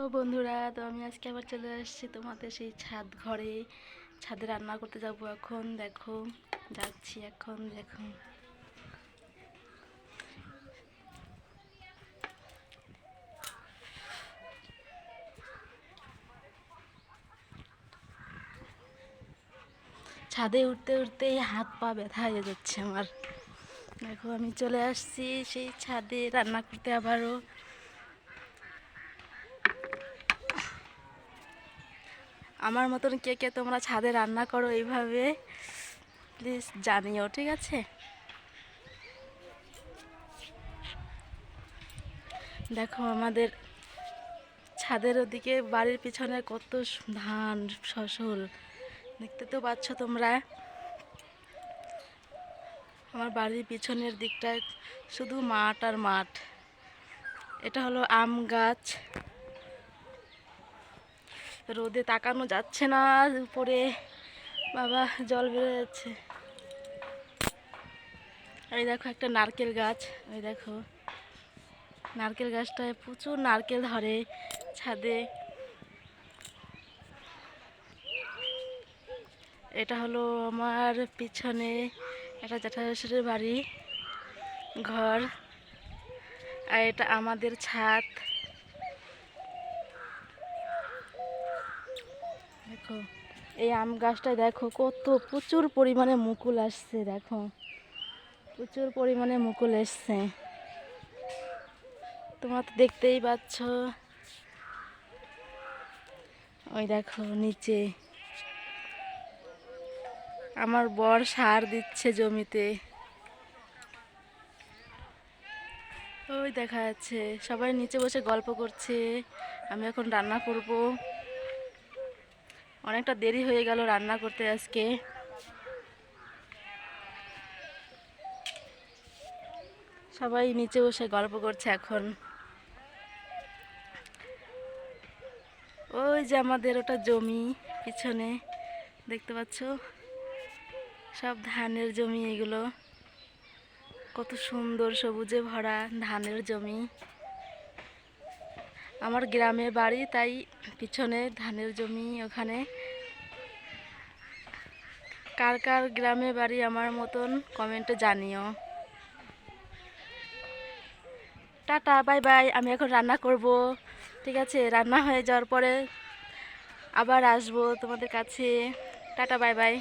তো বন্ধুরা, তো আমি আজকে আবার চলে আসছি তোমাদের সেই ছাদ ঘরে। ছাদে রান্না করতে যাব এখন, দেখো, যাচ্ছি এখন, দেখো। ছাদে উঠতে উঠতেই হাত পা ব্যথা হয়ে যাচ্ছে আমার। দেখো, আমি চলে আসছি সেই ছাদে রান্না করতে আবারও। আমার মতন কে কে তোমরা ছাদে রান্না করো এইভাবে প্লিজ জানিও, ঠিক আছে? দেখো আমাদের ছাদের ওদিকে বাড়ির পিছনে কত ধান, ফসল, দেখতে তো পাচ্ছ তোমরা। আমার বাড়ির পিছনের দিকটায় শুধু মাঠ আর মাঠ। এটা হলো আম গাছ। রোদে তাকানো যাচ্ছে না, উপরে বাবা জল বেরো যাচ্ছে। এই দেখো একটা নারকেল গাছ ওই দেখো। নারকেল গাছটায় প্রচুর নারকেল ধরে ছাদে। এটা হলো আমার পিছনে একটা জ্যাঠাশের বাড়ি, ঘর। আর এটা আমাদের ছাদ। দেখো, এই আম গাছটা দেখো কত প্রচুর পরিমাণে মুকুল আসছে, দেখো। প্রচুর পরিমাণে মুকুল এসছে। তোমরা তো দেখতেই পাচ্ছ। ওই দেখো, নিচে। আমার বর সার দিচ্ছে জমিতে। ওই দেখা যাচ্ছে, সবাই নিচে বসে গল্প করছে। আমি এখন রান্না করব। অনেকটা দেরি হয়ে গেল রান্না করতে আজকে। সবাই নিচে বসে গল্প করছে এখন। ওই যে আমাদের ওটা জমি পিছনে, দেখতে পাচ্ছ? সব ধানের জমি এগুলো। কত সুন্দর সবুজে ভরা ধানের জমি। আমার গ্রামে বাড়ি, তাই পিছনে ধানের জমি ওখানে। কার কার গ্রামে বাড়ি আমার মতন কমেন্টে জানিও। টাটা, বাই বাই, আমি এখন রান্না করব। ঠিক আছে, রান্না হয়ে যাওয়ার পরে আবার আসব তোমাদের কাছে। Tata, bye bye.